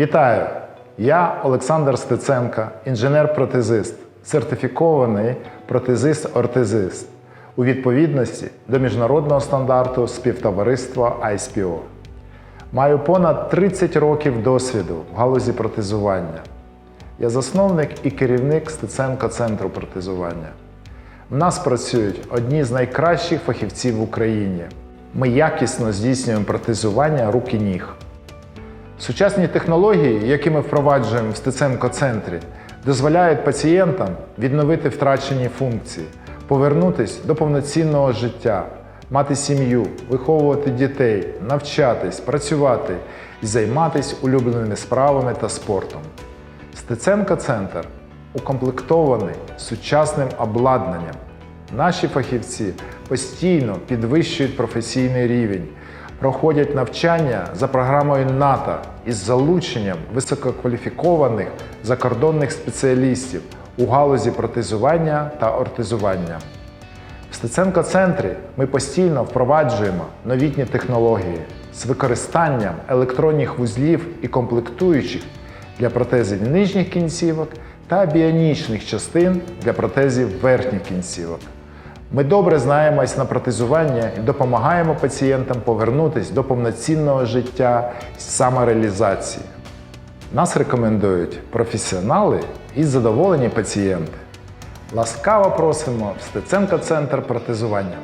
Вітаю! Я Олександр Стеценко, інженер-протезист, сертифікований протезист-ортезист у відповідності до міжнародного стандарту співтовариства ISPO. Маю понад 30 років досвіду в галузі протезування. Я засновник і керівник Стеценко Центру протезування. В нас працюють одні з найкращих фахівців в Україні. Ми якісно здійснюємо протезування рук і ніг. Сучасні технології, які ми впроваджуємо в Стеценко-центрі, дозволяють пацієнтам відновити втрачені функції, повернутися до повноцінного життя, мати сім'ю, виховувати дітей, навчатись, працювати і займатися улюбленими справами та спортом. Стеценко-центр укомплектований сучасним обладнанням. Наші фахівці постійно підвищують професійний рівень, проходять навчання за програмою НАТО із залученням висококваліфікованих закордонних спеціалістів у галузі протезування та ортезування. В Стеценко-центрі ми постійно впроваджуємо новітні технології з використанням електронних вузлів і комплектуючих для протезів нижніх кінцівок та біонічних частин для протезів верхніх кінцівок. Ми добре знаємось на протезування і допомагаємо пацієнтам повернутися до повноцінного життя самореалізації. Нас рекомендують професіонали і задоволені пацієнти. Ласкаво просимо в Стеценко Центр протезування.